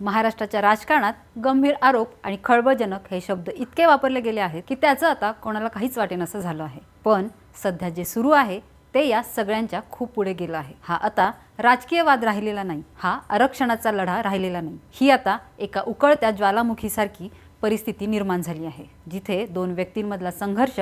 महाराष्ट्राच्या राजकारणात गंभीर आरोप आणि खळबळजनक हे शब्द इतके वापरले गेले आहेत की त्याचं आता कोणाला काहीच वाटेनसं झालं आहे. पण सध्या जे सुरू आहे ते या सगळ्यांच्या खूप पुढे गेलं आहे. हा आता राजकीय वाद राहिलेला नाही हा आरक्षणाचा लढा राहिलेला नाही. ही आता एका उकळत्या ज्वालामुखीसारखी परिस्थिती निर्माण झाली आहे जिथे दोन व्यक्तींमधला संघर्ष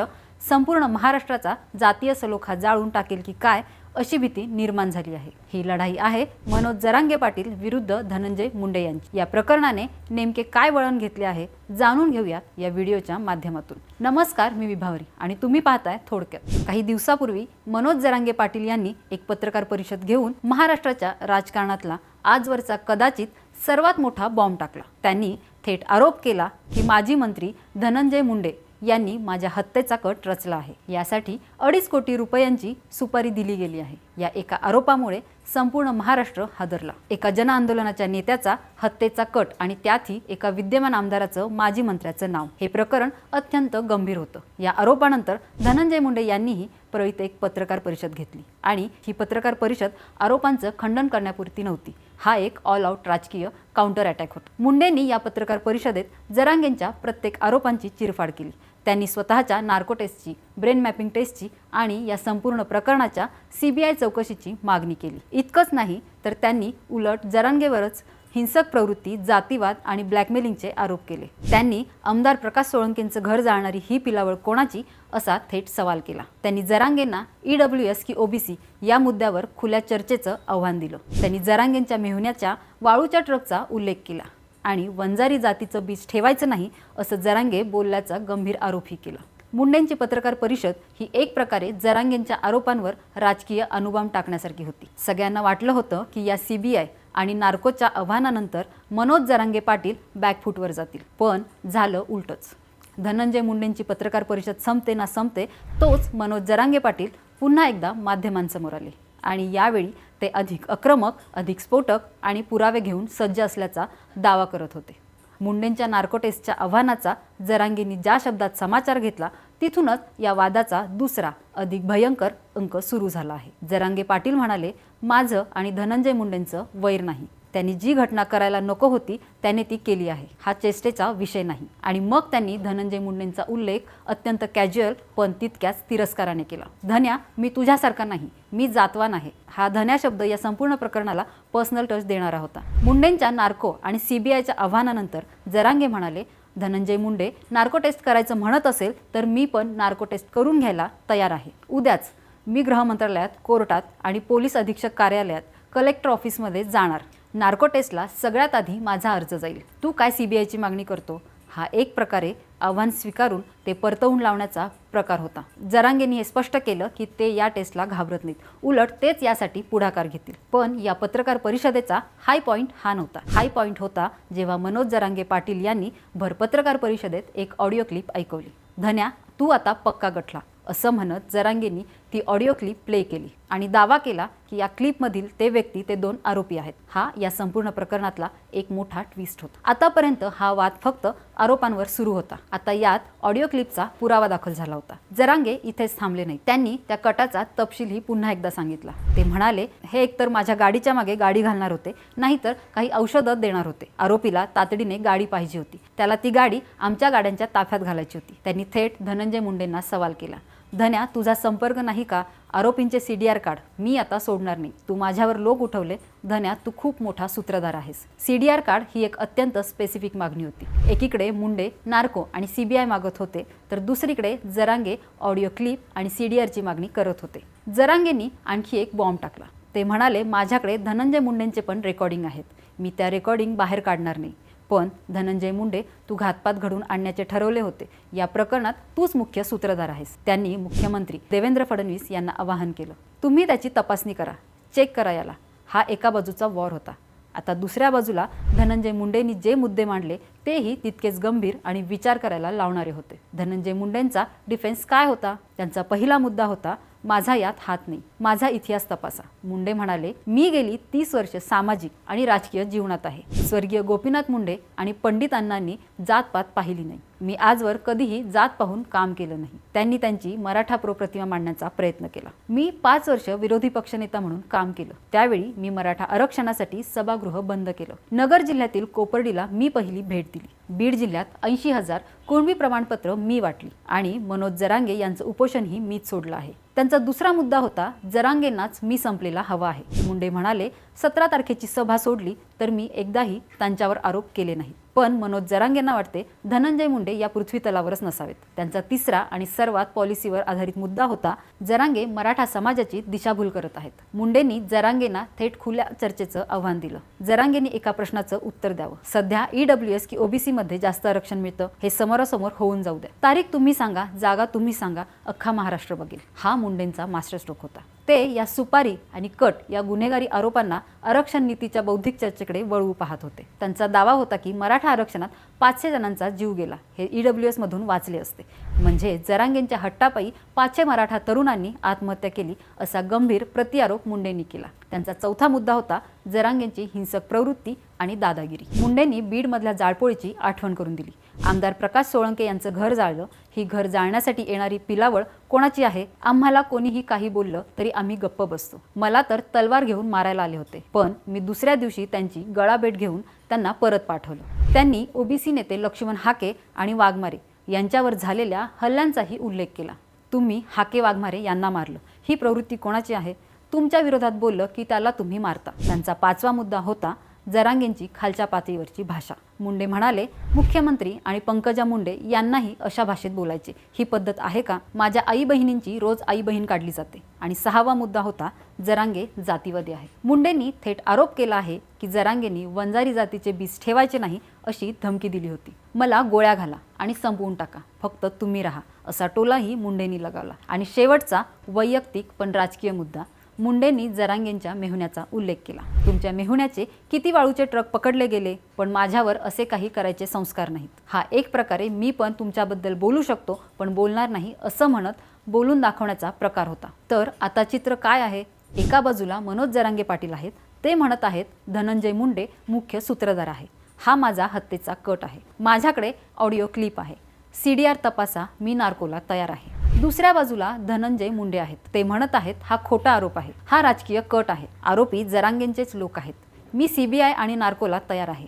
संपूर्ण महाराष्ट्राचा जातीय सलोखा जाळून टाकेल की काय अशी भीती निर्माण झाली आहे. ही लढाई आहे मनोज जरांगे पाटील विरुद्ध धनंजय मुंडे यांची. या प्रकरणाने नेमके काय वळण घेतले आहे जाणून घेऊया या व्हिडिओच्या माध्यमातून. नमस्कार मी विभावरी आणि तुम्ही पाहताय थोडक्यात. काही दिवसापूर्वी मनोज जरांगे पाटील यांनी एक पत्रकार परिषद घेऊन महाराष्ट्राच्या राजकारणातला आजवरचा कदाचित सर्वात मोठा बॉम्ब टाकला. त्यांनी थेट आरोप केला की माजी मंत्री धनंजय मुंडे यांनी माझ्या हत्येचा कट रचला आहे. यासाठी अडीच कोटी रुपयांची सुपारी दिली गेली आहे. या एका आरोपामुळे संपूर्ण महाराष्ट्र हादरला. एका जनआंदोलनाच्या नेत्याचा हत्येचा कट आणि त्यातही एका विद्यमान आमदाराचं माजी मंत्र्याचं नाव. हे प्रकरण अत्यंत गंभीर होतं. या आरोपानंतर धनंजय मुंडे यांनीही प्रवित एक पत्रकार परिषद घेतली आणि ही पत्रकार परिषद आरोपांचं खंडन करण्यापुरती नव्हती. हा एक ऑल आऊट राजकीय काउंटर अटॅक होता. मुंडेंनी या पत्रकार परिषदेत जरांगेंच्या प्रत्येक आरोपांची चिरफाड केली. त्यांनी स्वतःच्या नार्को टेस्टची ब्रेन मॅपिंग टेस्टची आणि या संपूर्ण प्रकरणाच्या सी बी आय चौकशीची मागणी केली. इतकंच नाही तर त्यांनी उलट जरांगेवरच हिंसक प्रवृत्ती जातीवाद आणि ब्लॅकमेलिंगचे आरोप केले. त्यांनी आमदार प्रकाश सोळंकेंचं घर जाळणारी ही पिलावळ कोणाची असा थेट सवाल केला. त्यांनी जरांगेंना ई डब्ल्यू एस की ओबीसी या मुद्द्यावर खुल्या चर्चेचं आव्हान दिलं. त्यांनी जरांगेंच्या मेहुण्याच्या वाळूच्या ट्रकचा उल्लेख केला. आणि वंजारी जातीचं बीज ठेवायचं नाही असं जरांगे बोलल्याचा गंभीर आरोपही केला. मुंडेंची पत्रकार परिषद ही एक प्रकारे जरांगेंच्या आरोपांवर राजकीय अनुबाम टाकण्यासारखी होती. सगळ्यांना वाटलं होतं की या सीबीआय आणि नार्कोच्या आव्हानानंतर मनोज जरांगे पाटील बॅकफूटवर जातील. पण झालं उलटच. धनंजय मुंडेंची पत्रकार परिषद संपते ना संपते तोच मनोज जरांगे पाटील पुन्हा एकदा माध्यमांसमोर आले. आणि यावेळी ते अधिक आक्रमक अधिक स्फोटक आणि पुरावे घेऊन सज्ज असल्याचा दावा करत होते. मुंडेंच्या नार्कोटेस्टच्या आव्हानाचा जरांगींनी ज्या शब्दात समाचार घेतला तिथूनच या वादाचा दुसरा अधिक भयंकर अंक सुरू झाला आहे. जरांगे पाटील म्हणाले माझं आणि धनंजय मुंडेंचं वैर नाही. त्यांनी जी घटना करायला नको होती त्याने ती केली आहे. हा चेष्टेचा विषय नाही. आणि मग त्यांनी धनंजय मुंडेंचा उल्लेख अत्यंत कॅज्युअल पण तितक्याच तिरस्काराने केला. धन्या मी तुझ्यासारखा नाही. मी जातवान आहे. हा धन्या शब्द या संपूर्ण प्रकरणाला पर्सनल टच देणारा होता. मुंडेंच्या नार्को आणि सीबीआयच्या आव्हानानंतर जरांगे म्हणाले धनंजय मुंडे नार्को टेस्ट करायचं म्हणत असेल तर मी पण नार्को टेस्ट करून घ्यायला तयार आहे. उद्याच मी गृहमंत्रालयात कोर्टात आणि पोलीस अधीक्षक कार्यालयात कलेक्टर ऑफिसमध्ये जाणार. नार्कोटेस्टला सगळ्यात आधी माझा अर्ज जाईल. तू काय सी बी आयची मागणी करतो? हा एक प्रकारे आव्हान स्वीकारून ते परतवून लावण्याचा प्रकार होता. जरांगेंनी हे स्पष्ट केलं की ते या टेस्टला घाबरत नाहीत. उलट तेच यासाठी पुढाकार घेतील. पण या पत्रकार परिषदेचा हाय पॉईंट हा नव्हता. हाय पॉईंट होता जेव्हा मनोज जरांगे पाटील यांनी भर पत्रकार परिषदेत एक ऑडिओ क्लिप ऐकवली. धन्या तू आता पक्का गठला असं म्हणत जरांगेंनी ती ऑडिओ क्लिप प्ले केली आणि दावा केला की या क्लिपमधील ते व्यक्ती ते दोन आरोपी आहेत. हा या संपूर्ण प्रकरणातला एक मोठा ट्विस्ट होता. आतापर्यंत हा वाद फक्त आरोपांवर सुरू होता. आता यात ऑडिओ क्लिपचा पुरावा दाखल झाला होता. जरांगे इथेच थांबले नाही त्यांनी त्या कटाचा तपशीलही पुन्हा एकदा सांगितला. ते म्हणाले हे एकतर माझ्या गाडीच्या मागे गाडी घालणार होते नाहीतर काही औषधं देणार होते. आरोपीला तातडीने गाडी पाहिजे होती. त्याला ती गाडी आमच्या गाड्यांच्या ताफ्यात घालायची होती. त्यांनी थेट धनंजय मुंडेंना सवाल केला. धन्या तुझा संपर्क नाही का? आरोपींचे सी डी आर काढ मी आता सोडणार नाही. तू माझ्यावर लोक उठवले. धन्या तू खूप मोठा सूत्रधार आहेस. सी डी आर कार्ड ही एक अत्यंत स्पेसिफिक मागणी होती. एकीकडे मुंडे नार्को आणि सी बी आय मागत होते तर दुसरीकडे जरांगे ऑडिओ क्लिप आणि सी डी आरची मागणी करत होते. जरांगेंनी आणखी एक बॉम्ब टाकला. ते म्हणाले माझ्याकडे धनंजय मुंडेंचे पण रेकॉर्डिंग आहेत. मी त्या रेकॉर्डिंग बाहेर काढणार नाही. पण धनंजय मुंडे तू घातपात घडून आणण्याचे ठरवले होते. या प्रकरणात तूच मुख्य सूत्रधार आहेस. त्यांनी मुख्यमंत्री देवेंद्र फडणवीस यांना आवाहन केलं. तुम्ही त्याची तपासणी करा. चेक करा याला. हा एका बाजूचा वॉर होता. आता दुसऱ्या बाजूला धनंजय मुंडेंनी जे मुद्दे मांडले तेही तितकेच गंभीर आणि विचार करायला लावणारे होते. धनंजय मुंडेंचा डिफेन्स काय होता? त्यांचा पहिला मुद्दा होता माझा यात हात नाही. माझा इतिहास तपासा. मुंडे म्हणाले मी गेली तीस वर्ष सामाजिक आणि राजकीय जीवनात आहे. स्वर्गीय गोपीनाथ मुंडे आणि पंडित अण्णांनी जातपात पाहिली नाही. मी आजवर कधीही जात पाहून काम केलं नाही. त्यांनी त्यांची मराठा प्रो प्रतिमा मांडण्याचा प्रयत्न केला. मी पाच वर्ष विरोधी पक्षनेता म्हणून काम केलं. त्यावेळी मी मराठा आरक्षणासाठी सभागृह बंद केलं. नगर जिल्ह्यातील कोपर्डीला मी पहिली भेट दिली. बीड जिल्ह्यात ऐंशी हजार कुणबी प्रमाणपत्र मी वाटली आणि मनोज जरांगे यांचं उपोषणही मीच सोडलं आहे. त्यांचा दुसरा मुद्दा होता जरांगेंनाच मी संपलेला हवा आहे. मुंडे म्हणाले सतरा तारखेची सभा सोडली तर मी एकदाही त्यांच्यावर आरोप केले नाही. पण मनोज जरांगेंना वाटते धनंजय मुंडे या पृथ्वी तलावरच नसावेत. त्यांचा तिसरा आणि सर्वात पॉलिसीवर आधारित मुद्दा होता जरांगे मराठा समाजाची दिशाभूल करत आहेत. मुंडेंनी जरांगेंना थेट खुल्या चर्चेचं आव्हान दिलं. जरांगेंनी एका प्रश्नाचं उत्तर द्यावं. सध्या ईडब्ल्यू एस की ओबीसी मध्ये जास्त आरक्षण मिळतं हे समोरासमोर होऊन जाऊ द्या. तारीख तुम्ही सांगा जागा तुम्ही सांगा अख्खा महाराष्ट्र बघेल. हा मुंडेंचा मास्टर स्ट्रोक होता. ते या सुपारी आणि कट या गुन्हेगारी आरोपांना आरक्षण नीतीच्या बौद्धिक चर्चेकडे वळवू पाहत होते. त्यांचा दावा होता की मराठा आरक्षणात पाचशे जणांचा जीव गेला. हे ई डब्ल्यू एसमधून वाचले असते. म्हणजे जरांगेंच्या हट्टापायी पाचशे मराठा तरुणांनी आत्महत्या केली असा गंभीर प्रतिआरोप मुंडेंनी केला. त्यांचा चौथा मुद्दा होता जरांगेंची हिंसक प्रवृत्ती आणि दादागिरी. मुंडेंनी बीडमधल्या जाळपोळीची आठवण करून दिली. आमदार प्रकाश सोळंके यांचं घर जाळलं ही घर जाळण्यासाठी येणारी पिलावळ कोणाची आहे? आम्हाला कोणीही काही बोललं तरी आम्ही गप्प बसतो. मला तर तलवार घेऊन मारायला आले होते. पण मी दुसऱ्या दिवशी त्यांची गळाभेट घेऊन त्यांना परत पाठवलं. त्यांनी ओबीसी नेते लक्ष्मण हाके आणि वाघमारे यांच्यावर झालेल्या हल्ल्यांचाही उल्लेख केला. तुम्ही हाके वाघमारे यांना मारलं. ही प्रवृत्ती कोणाची आहे? तुमच्या विरोधात बोललं की त्याला तुम्ही मारता. त्यांचा पाचवा मुद्दा होता जरांगेंची खालच्या पातळीवरची भाषा. मुंडे म्हणाले मुख्यमंत्री आणि पंकजा मुंडे यांनाही अशा भाषेत बोलायचे. ही पद्धत आहे का? माझ्या आई बहिणींची रोज आई बहीण काढली जाते. आणि सहावा मुद्दा होता जरांगे जातीवादी आहे. मुंडेंनी थेट आरोप केला आहे की जरांगेंनी वंजारी जातीचे बीज ठेवायचे नाही अशी धमकी दिली होती. मला गोळ्या घाला आणि संपवून टाका. फक्त तुम्ही राहा. असा टोलाही मुंडेंनी लगावला. आणि शेवटचा वैयक्तिक पण राजकीय मुद्दा मुंडेंनी जरांगेंच्या मेहुण्याचा उल्लेख केला. तुमच्या मेहुण्याचे किती वाळूचे ट्रक पकडले गेले पण माझ्यावर असे काही करायचे संस्कार नाहीत. हा एक प्रकारे मी पण तुमच्याबद्दल बोलू शकतो पण बोलणार नाही असं म्हणत बोलून दाखवण्याचा प्रकार होता. तर आता चित्र काय आहे? एका बाजूला मनोज जरांगे पाटील आहेत ते म्हणत आहेत धनंजय मुंडे मुख्य सूत्रधार आहे. हा माझा हत्येचा कट आहे. माझ्याकडे ऑडिओ क्लिप आहे. सी डी आर तपासा मी नार्कोला तयार आहे. दुसऱ्या बाजूला धनंजय मुंडे आहेत. ते म्हणत आहेत हा खोटा आरोप आहे. हा राजकीय कट आहे. आरोपी जरांगेंचेच लोक आहेत. मी सीबीआय आणि नार्कोला तयार आहे.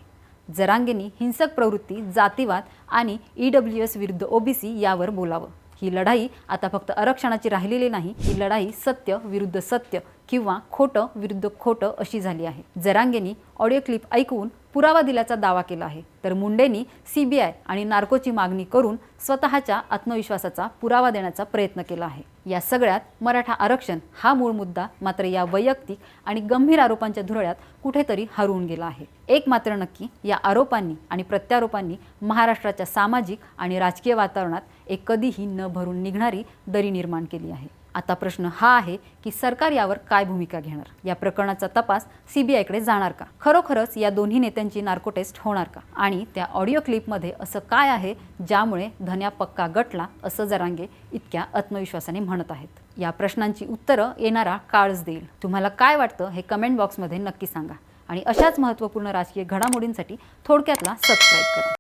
जरांगेंनी हिंसक प्रवृत्ती जातीवाद आणि ई डब्ल्यू एस विरुद्ध ओबीसी यावर बोलावं. ही लढाई आता फक्त आरक्षणाची राहिलेली नाही ही लढाई सत्य विरुद्ध सत्य किंवा खोटं विरुद्ध खोटं अशी झाली आहे. जरांगेनी ऑडिओ क्लिप ऐकून पुरावा दिल्याचा दावा केला आहे. तर मुंडेंनी सीबीआय आणि नार्कोची मागणी करून स्वतःच्या आत्मविश्वासाचा पुरावा देण्याचा प्रयत्न केला आहे. या सगळ्यात मराठा आरक्षण हा मूळ मुद्दा मात्र या वैयक्तिक आणि गंभीर आरोपांच्या धुरळ्यात कुठेतरी हरवून गेला आहे. एक मात्र नक्की या आरोपांनी आणि प्रत्यारोपांनी महाराष्ट्राच्या सामाजिक आणि राजकीय वातावरणात एक कधीही न भरून निघणारी दरी निर्माण केली आहे. आता प्रश्न हा आहे की सरकार यावर काय भूमिका घेणार? या प्रकरणाचा तपास सीबीआयकडे जाणार का? खरोखरच या दोन्ही नेत्यांची नार्को टेस्ट होणार का? आणि त्या ऑडिओ क्लिपमध्ये असं काय आहे ज्यामुळे धन्या पक्का गटला असं जरांगे इतक्या आत्मविश्वासाने म्हणत आहेत? या प्रश्नांची उत्तरं येणारा काळच देईल. तुम्हाला काय वाटतं हे कमेंट बॉक्समध्ये नक्की सांगा. आणि अशाच महत्त्वपूर्ण राजकीय घडामोडींसाठी थोडक्यातला सबस्क्राईब करा.